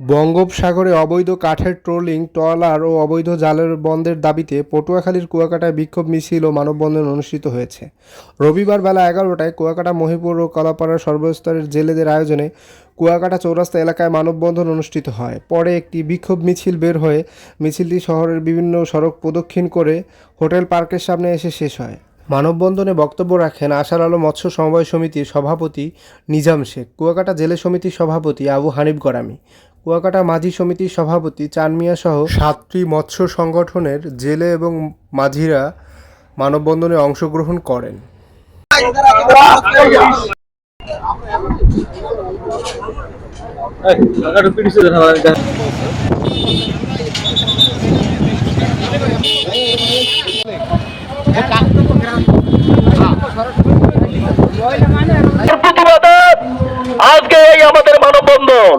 বঙ্গোপসাগরে অবৈধ কাঠের ট্রোলিং, ট্রলার ও অবৈধ জালের বন্ধের দাবিতে পটুয়াখালীর কুয়াকাটায় বিক্ষোভ মিছিল ও মানববন্ধন অনুষ্ঠিত হয়েছে। রবিবার বেলা এগারোটায় কুয়াকাটা, মহিপুর ও কলাপাড়ার সর্বস্তরের জেলেদের আয়োজনে কুয়াকাটা চৌরাস্তা এলাকায় মানববন্ধন অনুষ্ঠিত হয়। পরে একটি বিক্ষোভ মিছিল বের হয়ে মিছিলটি শহরের বিভিন্ন সড়ক প্রদক্ষিণ করে হোটেল পার্কের সামনে এসে শেষ হয়। মানববন্ধনে বক্তব্য রাখেন আশার আলো মৎস্য সমবায় সমিতির সভাপতি নিজাম শেখ, কুয়াকাটা জেলে সমিতির সভাপতি আবু হানিফ গরামি, কুয়াকাটা মাঝি সমিতির সভাপতি চানমিয়া সহ সাতটি মৎস্য সংগঠনের জেলে এবং মাঝিরা মানববন্ধনে অংশগ্রহণ করেন প্রতিবাদে আজকে এই আমাদের মানববন্ধন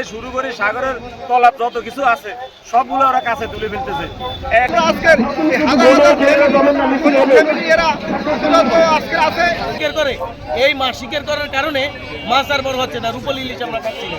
থেকে শুরু করে সাগরের তলাপ যত কিছু আছে সবগুলো ওরা কাছে তুলে ফেলতেছে করে এই মাসিকের করার কারণে মাছ আর বড় হচ্ছে না রূপল ইলিশ আমরা খাচ্ছি না